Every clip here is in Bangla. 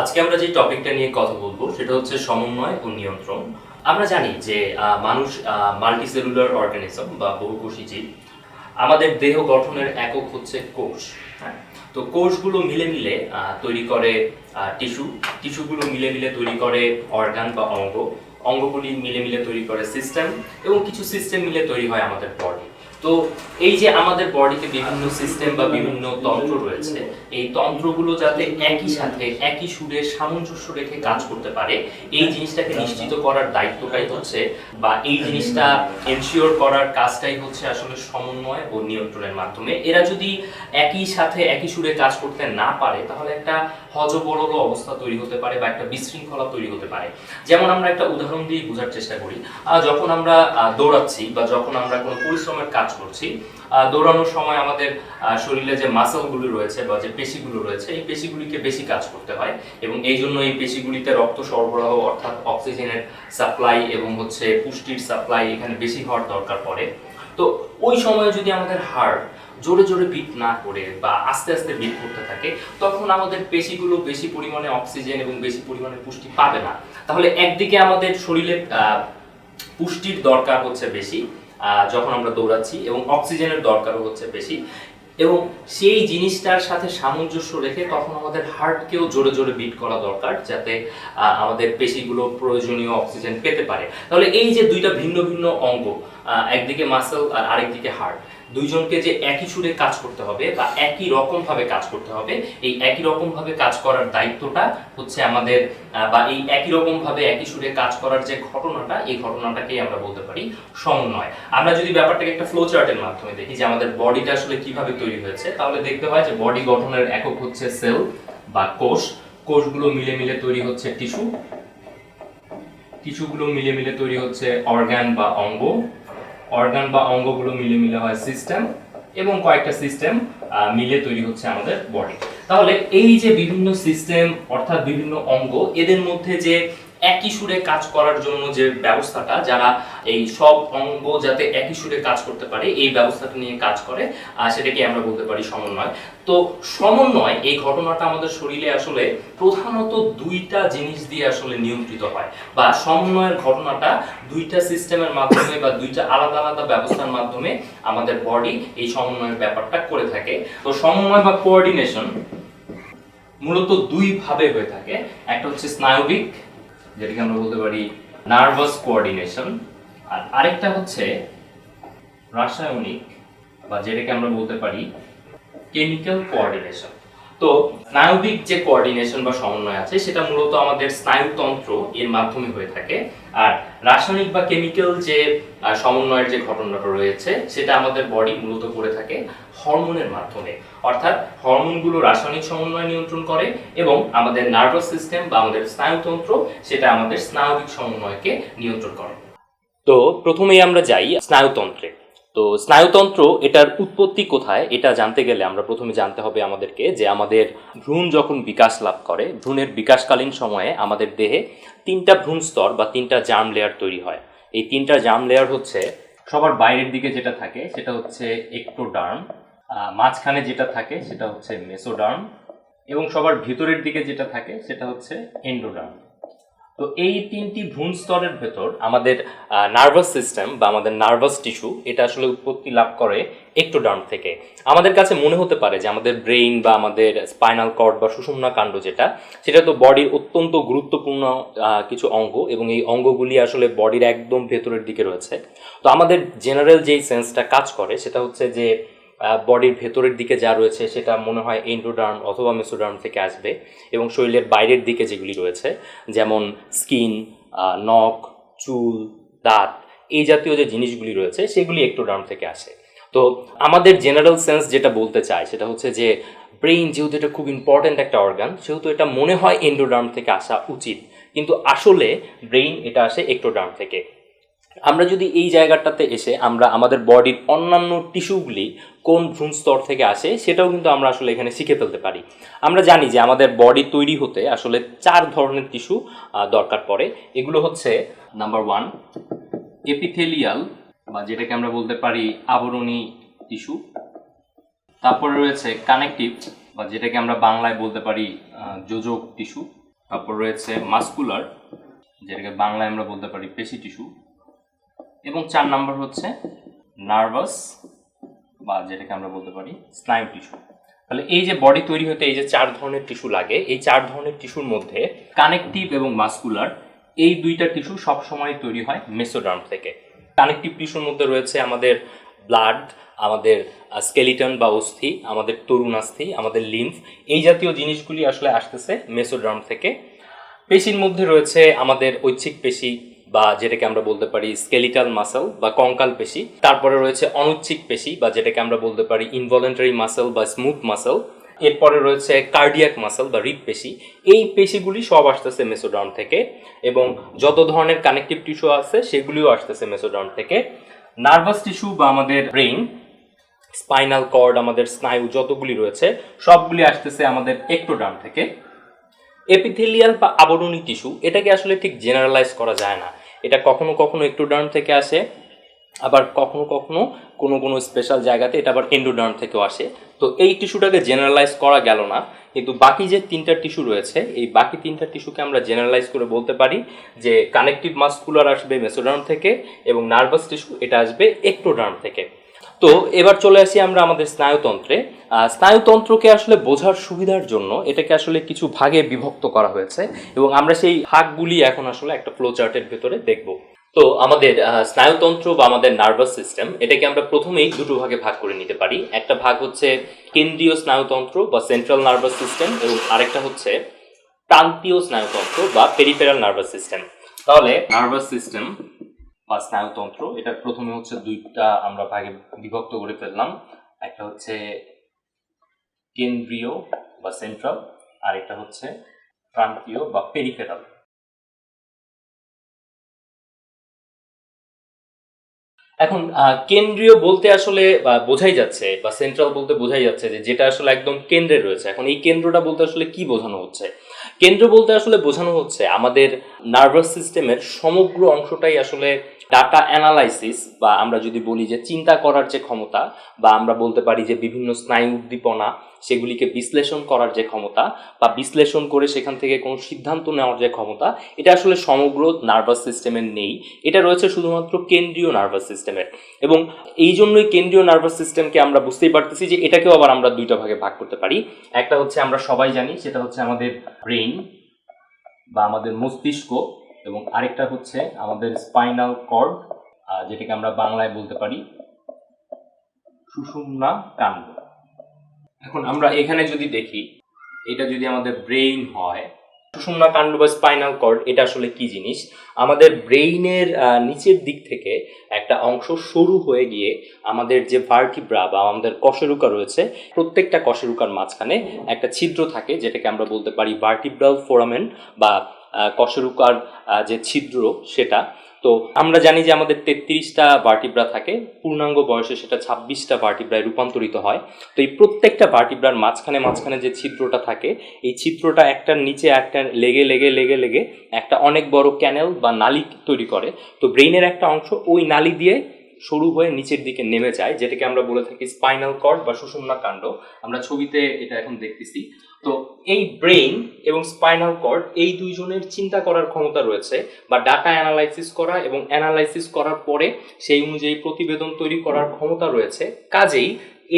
আজকে আমরা যে টপিকটা নিয়ে কথা বলব, সেটা হচ্ছে সমন্বয় ও নিয়ন্ত্রণ। আমরা জানি যে মানুষ মাল্টিসেলুলার অর্গানিজম বা বহুকোষী জীব, আমাদের দেহ গঠনের একক হচ্ছে কোষ হ্যাঁ? তো কোষগুলো মিলে মিলে তৈরি করে টিস্যু। টিস্যুগুলো মিলে মিলে তৈরি করে অর্গান বা অঙ্গ। অঙ্গগুলি মিলে মিলে তৈরি করে সিস্টেম এবং কিছু সিস্টেম মিলে তৈরি হয় আমাদের বডি। তো এই যে আমাদের বডিতে বিভিন্ন সিস্টেম বা বিভিন্ন তন্ত্র রয়েছে, এই তন্ত্রগুলো যাতে একই সাথে, একই সুরে, সামঞ্জস্য রেখে কাজ করতে পারে, এই জিনিসটাকে নিশ্চিত করার দায়িত্বটাই হচ্ছে বা এই জিনিসটা এনশিওর করার কাজটাই হচ্ছে আসলে সমন্বয় ও নিয়ন্ত্রণের মাধ্যমে। এরা যদি একই সাথে, একই সুরে কাজ করতে না পারে, তাহলে একটা হজবরল অবস্থা তৈরি হতে পারে বা একটা বিশৃঙ্খলা তৈরি হতে পারে। যেমন আমরা একটা উদাহরণ দিয়ে বোঝার চেষ্টা করি যখন আমরা দৌড়াচ্ছি বা যখন আমরা কোনো পরিশ্রমের কাজ করছি। দৌড়ানোর সময় আমাদের শরীরে যে মাসলগুলো রয়েছে বা যে পেশিগুলো রয়েছে, এই পেশিগুলিকে বেশি কাজ করতে হয় এবং এই জন্য এই পেশিগুলিতে রক্ত সরবরাহ অর্থাৎ অক্সিজেনের সাপ্লাই এবং হচ্ছে পুষ্টির সাপ্লাই এখানে বেশি হওয়ার দরকার পড়ে। তো ওই সময় যদি আমাদের হার্ট জোরে জোরে বিট না করে বা আস্তে আস্তে বিট করতে থাকে, তখন আমাদের পেশিগুলো বেশি পরিমাণে অক্সিজেন এবং বেশি পরিমাণে পুষ্টি পাবে না। তাহলে একদিকে আমাদের শরীরে পুষ্টির দরকার হচ্ছে বেশি যখন আমরা দৌড়াচ্ছি এবং অক্সিজেনের দরকারও হচ্ছে বেশি। এবং সেই জিনিসটার সাথে সামঞ্জস্য রেখে তখন আমাদের হার্টকেও জোরে জোরে বিট করা দরকার যাতে আমাদের পেশিগুলো প্রয়োজনীয় অক্সিজেন পেতে পারে। তাহলে এই যে দুইটা ভিন্ন ভিন্ন অঙ্গ একদিকে মাসেল আর আরেকদিকে হার্ট দুইজনকে যে একই সুরে কাজ করতে হবে বা একই রকম ভাবে কাজ করতে হবে, এই একই রকম ভাবে কাজ করার দায়িত্বটা হচ্ছে আমাদের বা এই একই রকম ভাবে একই সুরে কাজ করার যে ঘটনাটা, এই ঘটনাটাকেই আমরা বলতে পারি সমন্বয়। আমরা যদি ব্যাপারটাকে একটা ফ্লো চার্টের মাধ্যমে দেখি যে আমাদের বডিটা আসলে কীভাবে তৈরি হয়েছে, তাহলে দেখতে হয় যে বডি গঠনের একক হচ্ছে সেল বা কোষ। কোষগুলো মিলে মিলে তৈরি হচ্ছে টিস্যু টিস্যুগুলো মিলে মিলে তৈরি হচ্ছে অর্গান বা অঙ্গ। অর্গান বা অঙ্গগুলো মিলে মিলে হয় সিস্টেম এবং কয়েকটা সিস্টেম মিলে তৈরি হচ্ছে আমাদের বডি তাহলে এই যে বিভিন্ন সিস্টেম অর্থাৎ বিভিন্ন অঙ্গ, এদের মধ্যে যে একই সুরে কাজ করার জন্য যে ব্যবস্থাটা, যারা এই সব অঙ্গ যাতে একই সুরে কাজ করতে পারে, এই ব্যবস্থাটা নিয়ে কাজ করে সেটাকে আমরা বলতে পারি সমন্বয়। তো সমন্বয়, এই ঘটনাটা আমাদের শরীরে আসলে প্রধানত দুইটা জিনিস দিয়ে আসলে নিয়ন্ত্রিত হয়। বা সমন্বয়ের ঘটনাটা দুইটা সিস্টেমের মাধ্যমে বা দুইটা আলাদা আলাদা ব্যবস্থার মাধ্যমে আমাদের বডি এই সমন্বয়ের ব্যাপারটা করে থাকে। তো সমন্বয় বা কোঅর্ডিনেশন মূলত দুই ভাবে হয়ে থাকে। একটা হচ্ছে স্নায়বিক যেটাকে আমরা বলতে পারি নার্ভাস কোঅর্ডিনেশন আর আরেকটা হচ্ছে রাসায়নিক, বা যেটাকে আমরা বলতে পারি কেমিক্যাল কোঅর্ডিনেশন তো স্নায়বিক যে কোঅর্ডিনেশন বা সমন্বয় আছে, সেটা মূলত আমাদের স্নায়ুতন্ত্র এর মাধ্যমে হয়ে থাকে। আর রাসায়নিক বা কেমিক্যাল যে সমন্বয়ের যে ঘটনাটা রয়েছে, সেটা আমাদের বডি মূলত করে থাকে হরমোনের মাধ্যমে। অর্থাৎ হরমোনগুলো রাসায়নিক সমন্বয় নিয়ন্ত্রণ করে এবং আমাদের নার্ভাস সিস্টেম বা আমাদের স্নায়ুতন্ত্র সেটা আমাদের স্নায়বিক সমন্বয়কে নিয়ন্ত্রণ করে। তো প্রথমেই আমরা যাই স্নায়ুতন্ত্রে। তো স্নায়ুতন্ত্র এটার উৎপত্তি কোথায়, এটা জানতে গেলে আমরা প্রথমে জানতে হবে আমাদেরকে যে আমাদের ভ্রূণ যখন বিকাশ লাভ করে, ভ্রূণের বিকাশকালীন সময়ে আমাদের দেহে তিনটা ভ্রূণ স্তর বা তিনটা জার্ম লেয়ার তৈরি হয়। এই তিনটা জার্ম লেয়ার হচ্ছে সবার বাইরের দিকে যেটা থাকে, সেটা হচ্ছে একটোডার্ম মাঝখানে যেটা থাকে সেটা হচ্ছে মেসোডার্ম এবং সবার ভিতরের দিকে যেটা থাকে সেটা হচ্ছে এন্ডোডার্ম তো এই তিনটি ভ্রূণ স্তরের ভেতর আমাদের নার্ভাস সিস্টেম বা আমাদের নার্ভাস টিস্যু এটা আসলে উৎপত্তি লাভ করে একটু একটোডার্ম থেকে। আমাদের কাছে মনে হতে পারে যে আমাদের ব্রেইন বা আমাদের স্পাইনাল কর্ড বা সুষুম্না কাণ্ড যেটা, সেটা তো বডির অত্যন্ত গুরুত্বপূর্ণ কিছু অঙ্গ এবং এই অঙ্গগুলি আসলে বডির একদম ভেতরের দিকে রয়েছে। তো আমাদের জেনারেল যেই সেন্সটা কাজ করে সেটা হচ্ছে যে বডির ভেতরের দিকে যা রয়েছে সেটা মনে হয় এন্ডোডার্ম অথবা মেসোডার্ম থেকে আসবে এবং শরীরের বাইরের দিকে যেগুলি রয়েছে, যেমন স্কিন নখ, চুল, দাঁত, এই জাতীয় যে জিনিসগুলি রয়েছে সেগুলি একটোডার্ম থেকে আসে। তো আমাদের জেনারেল সেন্স যেটা বলতে চায় সেটা হচ্ছে যে ব্রেইন যেহেতু এটা খুব ইম্পর্ট্যান্ট একটা অর্গান সেহেতু এটা মনে হয় এন্ডোডার্ম থেকে আসা উচিত। কিন্তু আসলে ব্রেইন এটা আসে একটোডার্ম থেকে। আমরা যদি এই জায়গাটাতে এসে আমরা আমাদের বডির অন্যান্য টিস্যুগুলি কোন ভ্রূণ স্তর থেকে আসে সেটাও কিন্তু আমরা আসলে এখানে শিখে ফেলতে পারি। আমরা জানি যে আমাদের বডি তৈরি হতে আসলে চার ধরনের টিস্যু দরকার পড়ে। এগুলো হচ্ছে, নাম্বার ওয়ান এপিথেলিয়াল বা যেটাকে আমরা বলতে পারি আবরণী টিস্যু। তারপরে রয়েছে কানেকটিভ বা যেটাকে আমরা বাংলায় বলতে পারি যোজক টিস্যু। তারপর রয়েছে মাস্কুলার যেটাকে বাংলায় আমরা বলতে পারি পেশি টিস্যু। এবং চার নাম্বার হচ্ছে নার্ভাস বা যেটাকে আমরা বলতে পারি স্নায়ু টিস্যু তাহলে এই যে বডি তৈরি হতে এই যে চার ধরনের টিস্যু লাগে, এই চার ধরনের টিস্যুর মধ্যে কানেকটিভ এবং মাস্কুলার এই দুইটা টিস্যু সবসময় তৈরি হয় মেসোডার্ম থেকে। কানেকটিভ টিস্যুর মধ্যে রয়েছে আমাদের ব্লাড আমাদের স্কেলিটন বা অস্থি, আমাদের তরুণ অস্থি, আমাদের লিম্ফ এই জাতীয় জিনিসগুলি আসলে আসতেছে মেসোডার্ম থেকে। পেশির মধ্যে রয়েছে আমাদের ঐচ্ছিক পেশি বা যেটাকে আমরা বলতে পারি স্কেলিটাল মাসেল বা কঙ্কাল পেশি। তারপরে রয়েছে অনুচ্ছিক পেশি বা যেটাকে আমরা বলতে পারি ইনভলেন্টারি মাসেল বা স্মুথ মাসেল এরপরে রয়েছে কার্ডিয়াক মাসেল বা রিপ পেশি। এই পেশিগুলি সব আসতেছে মেসোডাউন থেকে এবং যত ধরনের কানেকটিভ টিস্যু আছে সেগুলিও আসতেছে মেসোডাউন থেকে। নার্ভাস টিস্যু বা আমাদের ব্রেইন স্পাইনাল কর্ড আমাদের স্নায়ু যতগুলি রয়েছে, সবগুলি আসতেছে আমাদের একটোডার্ম থেকে। এপিথেলিয়াল বা আবরণী টিস্যু এটাকে আসলে ঠিক জেনারেলাইজ করা যায় না। এটা কখনো কখনো একটোডার্ম থেকে আসে, আবার কখনো কখনো কোনো কোনো স্পেশাল জায়গাতে এটা আবার এন্ডোডার্ম থেকেও আসে। তো এই টিস্যুটাকে জেনারেলাইজ করা গেল না, কিন্তু বাকি যে তিনটা টিস্যু রয়েছে, এই বাকি তিনটা টিস্যুকে আমরা জেনারেলাইজ করে বলতে পারি যে কানেকটিভ মাস্কুলার আসবে মেসোডার্ম থেকে এবং নার্ভাস টিস্যু এটা আসবে একটোডার্ম থেকে। তো এবার চলে আসি আমরা আমাদের স্নায়ুতন্ত্রে। স্নায়ুতন্ত্রকে আসলে বোঝার সুবিধার জন্য এটাকে আসলে কিছু ভাগে বিভক্ত করা হয়েছে এবং আমরা সেই ভাগগুলি এখন আসলে একটা ফ্লো চার্টের ভেতরে দেখব। তো আমাদের স্নায়ুতন্ত্র বা আমাদের নার্ভাস সিস্টেম এটাকে আমরা প্রথমেই দুটো ভাগে ভাগ করে নিতে পারি। একটা ভাগ হচ্ছে কেন্দ্রীয় স্নায়ুতন্ত্র বা সেন্ট্রাল নার্ভাস সিস্টেম এবং আরেকটা হচ্ছে প্রান্তীয় স্নায়ুতন্ত্র বা পেরিফেরাল নার্ভাস সিস্টেম তাহলে নার্ভাস সিস্টেম বা স্নায়ুতন্ত্র, এটা প্রথমে হচ্ছে দুইটা আমরা ভাগে বিভক্ত করে ফেললাম। একটা হচ্ছে কেন্দ্রীয় বা সেন্ট্রাল আর এটা হচ্ছে প্রান্তীয় বা পেরিফেরাল এখন কেন্দ্রীয় বলতে আসলে বোঝাই যাচ্ছে, বা সেন্ট্রাল বলতে বোঝাই যাচ্ছে যে যেটা আসলে একদম কেন্দ্রে রয়েছে। এখন এই কেন্দ্রটা বলতে আসলে কি বোঝানো হচ্ছে? কেন্দ্র বলতে আসলে বোঝানো হচ্ছে আমাদের নার্ভাস সিস্টেমের সমগ্র অংশটাই আসলে ডাটা অ্যানালাইসিস বা আমরা যদি বলি যে চিন্তা করার যে ক্ষমতা, বা আমরা বলতে পারি যে বিভিন্ন স্নায়ু উদ্দীপনা সেগুলিকে বিশ্লেষণ করার যে ক্ষমতা বা বিশ্লেষণ করে সেখান থেকে কোনো সিদ্ধান্ত নেওয়ার যে ক্ষমতা, এটা আসলে সমগ্র নার্ভাস সিস্টেমের নেই। এটা রয়েছে শুধুমাত্র কেন্দ্রীয় নার্ভাস সিস্টেমের এবং এই জন্যই কেন্দ্রীয় নার্ভাস সিস্টেমকে আমরা বুঝতেই পারতেছি যে এটাকেও আবার আমরা দুইটা ভাগে ভাগ করতে পারি। একটা হচ্ছে আমরা সবাই জানি, সেটা হচ্ছে আমাদের ব্রেইন বা আমাদের মস্তিষ্ক এবং আরেকটা হচ্ছে আমাদের স্পাইনাল কর্ড যেটাকে আমরা বাংলায় বলতে পারি সুষুম্না কাণ্ড। এখন আমরা এখানে যদি দেখি, এটা যদি আমাদের ব্রেইন হয়, সুষুম্না কাণ্ড বা স্পাইনাল কর্ড এটা আসলে কি জিনিস? আমাদের ব্রেইনের নিচের দিক থেকে একটা অংশ সরু হয়ে গিয়ে আমাদের যে ভার্টিব্রা বা আমাদের কশেরুকা রয়েছে, প্রত্যেকটা কশেরুকার মাঝখানে একটা ছিদ্র থাকে, যেটাকে আমরা বলতে পারি ভার্টিব্রাল ফোরামেন বা কশেরুকার যে ছিদ্র, সেটা। তো আমরা জানি যে আমাদের তেত্রিশটা ভার্টিব্রা থাকে, পূর্ণাঙ্গ বয়সে সেটা ছাব্বিশটা ভার্টিব্রায় রূপান্তরিত হয়। তো এই প্রত্যেকটা ভার্টিব্রার মাঝখানে মাঝখানে যে ছিদ্রটা থাকে, এই ছিদ্রটা একটার নিচে একটা লেগে লেগে লেগে লেগে একটা অনেক বড় ক্যানেল বা নালি তৈরি করে। তো ব্রেইনের একটা অংশ ওই নালি দিয়ে সরু হয়ে নিচের দিকে নেমে যায়, যেটাকে আমরা বলে থাকি স্পাইনাল কর্ড বা সুষুম্না কাণ্ড। আমরা ছবিতে এটা এখন দেখতেছি। তো এই ব্রেইন এবং স্পাইনাল কর্ড এই দুইজনের চিন্তা করার ক্ষমতা রয়েছে বা ডাটা অ্যানালাইসিস করা এবং অ্যানালাইসিস করার পরে সেই অনুযায়ী প্রতিবেদন তৈরি করার ক্ষমতা রয়েছে। কাজেই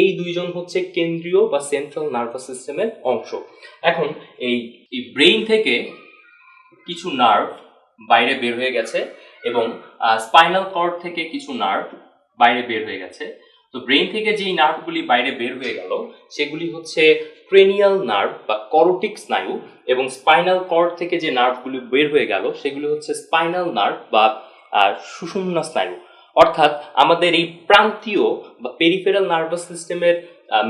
এই দুইজন হচ্ছে কেন্দ্রীয় বা সেন্ট্রাল নার্ভাস সিস্টেমের অংশ। এখন এই ব্রেইন থেকে কিছু নার্ভ বাইরে বের হয়ে গেছে এবং স্পাইনাল কর্ড থেকে কিছু নার্ভ বাইরে বের হয়ে গেছে। তো ব্রেইন থেকে যেই নার্ভগুলি বাইরে বের হয়ে গেল, সেগুলি হচ্ছে ক্রেনিয়াল নার্ভ বা করোটিক স্নায়ু এবং স্পাইনাল কর্ড থেকে যে নার্ভগুলি বের হয়ে গেল, সেগুলি হচ্ছে স্পাইনাল নার্ভ বা সুষুম্না স্নায়ু। অর্থাৎ আমাদের এই প্রান্তীয় বা পেরিফেরাল নার্ভাস সিস্টেমের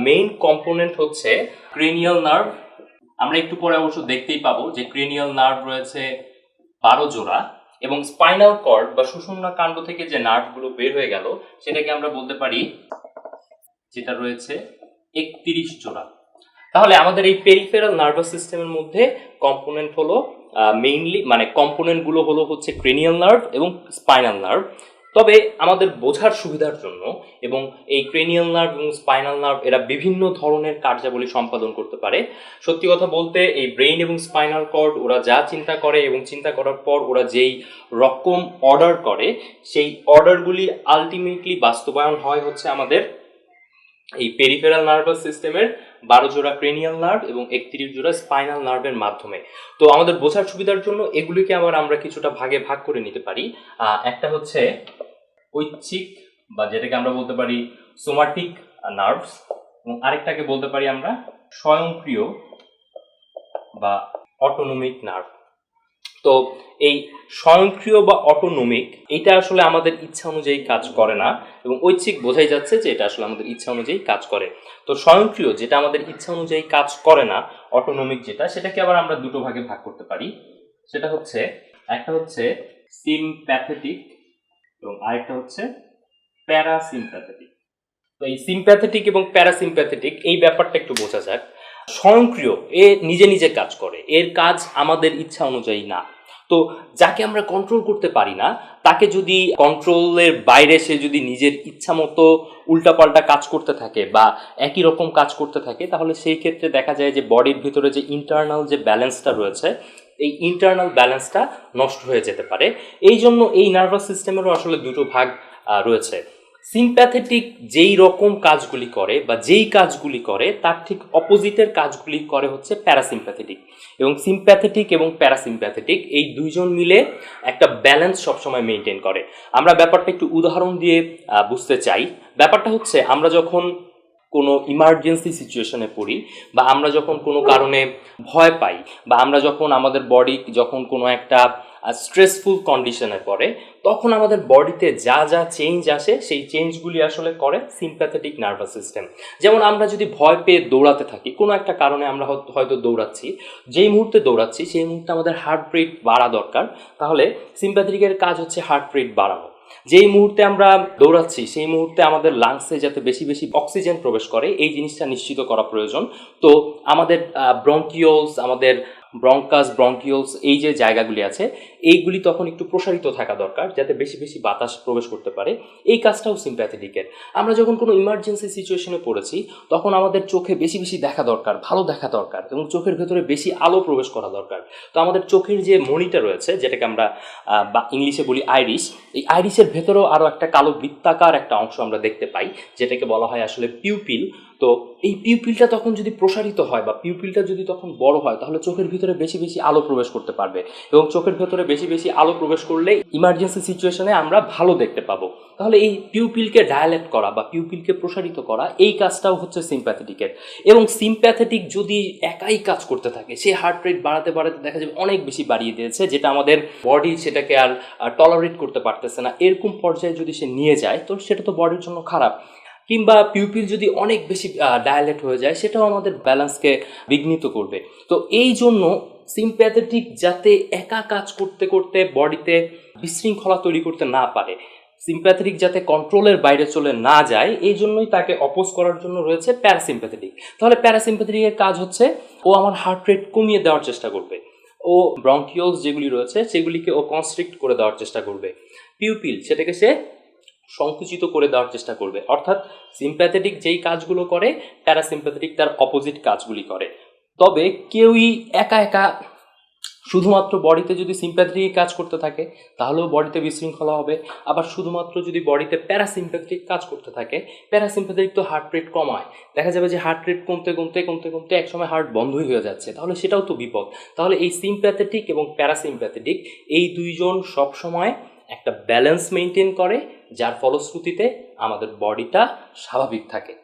মেইন কম্পোনেন্ট হচ্ছে ক্রেনিয়াল নার্ভ আমরা একটু পরে অবশ্য দেখতেই পাবো যে ক্রেনিয়াল নার্ভ রয়েছে বারো জোড়া এবং স্পাইনাল কর্ড বা সুষুম্না কাণ্ড থেকে যে নার্ভগুলো বের হয়ে গেল, সেটাকে আমরা বলতে পারি, যেটা রয়েছে একত্রিশ জোড়া। তাহলে আমাদের এই পেরিফেরাল নার্ভাস সিস্টেমের মধ্যে কম্পোনেন্ট হলো মেইনলি মানে কম্পোনেন্টগুলো হলো হচ্ছে ক্রেনিয়াল নার্ভ এবং স্পাইনাল নার্ভ তবে আমাদের বোঝার সুবিধার জন্য এবং এই ক্রেনিয়াল নার্ভ এবং স্পাইনাল নার্ভ এরা বিভিন্ন ধরনের কার্যাবলী সম্পাদন করতে পারে। সত্যি কথা বলতে এই ব্রেইন এবং স্পাইনাল কর্ড ওরা যা চিন্তা করে এবং চিন্তা করার পর ওরা যেই রকম অর্ডার করে, সেই অর্ডারগুলি আলটিমেটলি বাস্তবায়ন হয় হচ্ছে আমাদের এই পেরিফেরাল নার্ভাস সিস্টেমের বারো জোড়া ক্রেনিয়াল নার্ভ এবং একত্রিশ জোড়া স্পাইনাল নার্ভের মাধ্যমে। তো আমাদের বোঝার সুবিধার জন্য এগুলিকে আবার আমরা কিছুটা ভাগে ভাগ করে নিতে পারি। একটা হচ্ছে ঐচ্ছিক বা যেটাকে আমরা বলতে পারি সোমাটিক নার্ভস এবং আরেকটাকে বলতে পারি আমরা স্বয়ংক্রিয় বা অটোনমিক নার্ভ তো এই স্বয়ংক্রিয় বা অটোনমিক এটা আসলে আমাদের ইচ্ছা অনুযায়ী কাজ করে না এবং ঐচ্ছিক বোঝাই যাচ্ছে যে এটা আসলে আমাদের ইচ্ছা অনুযায়ী কাজ করে। তো স্বয়ংক্রিয় যেটা আমাদের ইচ্ছা অনুযায়ী কাজ করে না অটোনমিক যেটা, সেটাকে আবার আমরা দুটো ভাগে ভাগ করতে পারি। সেটা হচ্ছে, একটা হচ্ছে সিমপ্যাথেটিক এবং আরেকটা হচ্ছে প্যারাসিম্প্যাথেটিক তো এই সিম্প্যাথেটিক এবং প্যারাসিম্প্যাথেটিক এই ব্যাপারটা একটু বোঝা যাক। স্বয়ংক্রিয়, এ নিজে নিজে কাজ করে, এর কাজ আমাদের ইচ্ছা অনুযায়ী না। তো যাকে আমরা কন্ট্রোল করতে পারি না, তাকে যদি কন্ট্রোলের বাইরে সে যদি নিজের ইচ্ছা মতো উল্টাপাল্টা কাজ করতে থাকে বা একই রকম কাজ করতে থাকে, তাহলে সেই ক্ষেত্রে দেখা যায় যে বডির ভিতরে যে ইন্টারনাল যে ব্যালেন্সটা রয়েছে, এই ইন্টারনাল ব্যালেন্সটা নষ্ট হয়ে যেতে পারে। এই জন্য এই নার্ভাস সিস্টেমেরও আসলে দুটো ভাগ রয়েছে। সিম্প্যাথেটিক যেই রকম কাজগুলি করে বা যেই কাজগুলি করে, তার ঠিক অপোজিটের কাজগুলি করে হচ্ছে প্যারাসিম্প্যাথেটিক এবং সিম্প্যাথেটিক এবং প্যারাসিম্প্যাথেটিক এই দুইজন মিলে একটা ব্যালেন্স সবসময় মেনটেন করে। আমরা ব্যাপারটা একটু উদাহরণ দিয়ে বুঝতে চাই। ব্যাপারটা হচ্ছে, আমরা যখন কোনো ইমার্জেন্সি সিচুয়েশনে পড়ি বা আমরা যখন কোনো কারণে ভয় পাই বা আমরা যখন আমাদের বডি যখন কোনো একটা স্ট্রেসফুল কন্ডিশনে পড়ে, তখন আমাদের বডিতে যা যা চেঞ্জ আসে, সেই চেঞ্জগুলি আসলে করে সিম্প্যাথেটিক নার্ভাস সিস্টেম যেমন আমরা যদি ভয় পেয়ে দৌড়াতে থাকি, কোনো একটা কারণে আমরা হয়তো- দৌড়াচ্ছি, যেই মুহূর্তে দৌড়াচ্ছি, সেই মুহূর্তে আমাদের হার্ট রেট বাড়া দরকার, তাহলে সিম্প্যাথেটিকের কাজ হচ্ছে হার্ট রেট বাড়ানো। যেই মুহূর্তে আমরা দৌড়াচ্ছি, সেই মুহূর্তে আমাদের লাংসে যাতে বেশি বেশি অক্সিজেন প্রবেশ করে, এই জিনিসটা নিশ্চিত করা প্রয়োজন। তো আমাদের ব্রঙ্কিওলস আমাদের ব্রঙ্কাস ব্রঙ্কিওলস এই যে জায়গাগুলি আছে এইগুলি তখন একটু প্রসারিত থাকা দরকার, যাতে বেশি বেশি বাতাস প্রবেশ করতে পারে। এই কাজটাও সিম্প্যাথেটিকের আমরা যখন কোনো ইমার্জেন্সি সিচুয়েশনে পড়েছি, তখন আমাদের চোখে বেশি বেশি দেখা দরকার, ভালো দেখা দরকার এবং চোখের ভেতরে বেশি আলো প্রবেশ করা দরকার। তো আমাদের চোখের যে মনিটা রয়েছে, যেটাকে আমরা বা ইংলিশে বলি আইরিশ এই আইরিশের ভেতরেও আরও একটা কালো বৃত্তাকার একটা অংশ আমরা দেখতে পাই, যেটাকে বলা হয় আসলে পিউপিল তো এই পিউপিলটা তখন যদি প্রসারিত হয় বা পিউপিলটা যদি তখন বড় হয়, তাহলে চোখের ভিতরে বেশি বেশি আলো প্রবেশ করতে পারবে এবং চোখের ভেতরে বেশি বেশি আলো প্রবেশ করলে ইমার্জেন্সি সিচুয়েশনে আমরা ভালো দেখতে পাবো। তাহলে এই পিউপিলকে ডায়ালেক্ট করা বা পিউপিলকে প্রসারিত করা, এই কাজটাও হচ্ছে সিম্প্যাথেটিকের এবং সিম্প্যাথেটিক যদি একাই কাজ করতে থাকে, সে হার্ট রেট বাড়াতে বাড়াতে দেখা যাবে অনেক বেশি বাড়িয়ে দিয়েছে, যেটা আমাদের বডি সেটাকে আর টলারেট করতে পারতেছে না। এরকম পর্যায়ে যদি সে নিয়ে যায়, তো সেটা তো বডির জন্য খারাপ। কিংবা পিউপিল যদি অনেক বেশি ডায়ালেট হয়ে যায়, সেটাও আমাদের ব্যালেন্সকে বিঘ্নিত করবে। তো এই জন্য সিম্প্যাথেটিক যাতে একা কাজ করতে করতে বডিতে বিশৃঙ্খলা তৈরি করতে না পারে। সিম্প্যাথেটিক যাতে কন্ট্রোলের বাইরে চলে না যায়, এই জন্যই তাকে অপোজ করার জন্য রয়েছে প্যারাসিম্প্যাথেটিক তাহলে প্যারাসিম্প্যাথেটিকের কাজ হচ্ছে, ও আমার হার্ট রেট কমিয়ে দেওয়ার চেষ্টা করবে। ও ব্রঙ্কিওলস যেগুলি রয়েছে, সেগুলিকে ও কনস্ট্রিক্ট করে দেওয়ার চেষ্টা করবে। পিউপিল সেটাকে সে সংকুচিত করে দেওয়ার চেষ্টা করবে। অর্থাৎ সিম্প্যাথেটিক যেই কাজগুলো করে প্যারাসিম্প্যাথেটিক তার অপোজিট কাজগুলি করে। তবে কেউই একা একা শুধুমাত্র বডিতে যদি সিম্প্যাথেটিক কাজ করতে থাকে, তাহলেও বডিতে বিশৃঙ্খলা হবে। আবার শুধুমাত্র যদি বডিতে প্যারাসিম্প্যাথেটিক কাজ করতে থাকে প্যারাসিম্প্যাথেটিক তো হার্ট রেট কমায়। দেখা যাবে যে হার্ট রেট কমতে কমতে কমতে কমতে একসময় হার্ট বন্ধই হয়ে যাচ্ছে। তাহলে সেটাও তো বিপদ। তাহলে এই সিম্প্যাথেটিক এবং প্যারাসিম্প্যাথেটিক এই দুইজন সবসময় একটা ব্যালেন্স মেনটেন করে, যার ফলশ্রুতিতে আমাদের বডিটা স্বাভাবিক থাকে।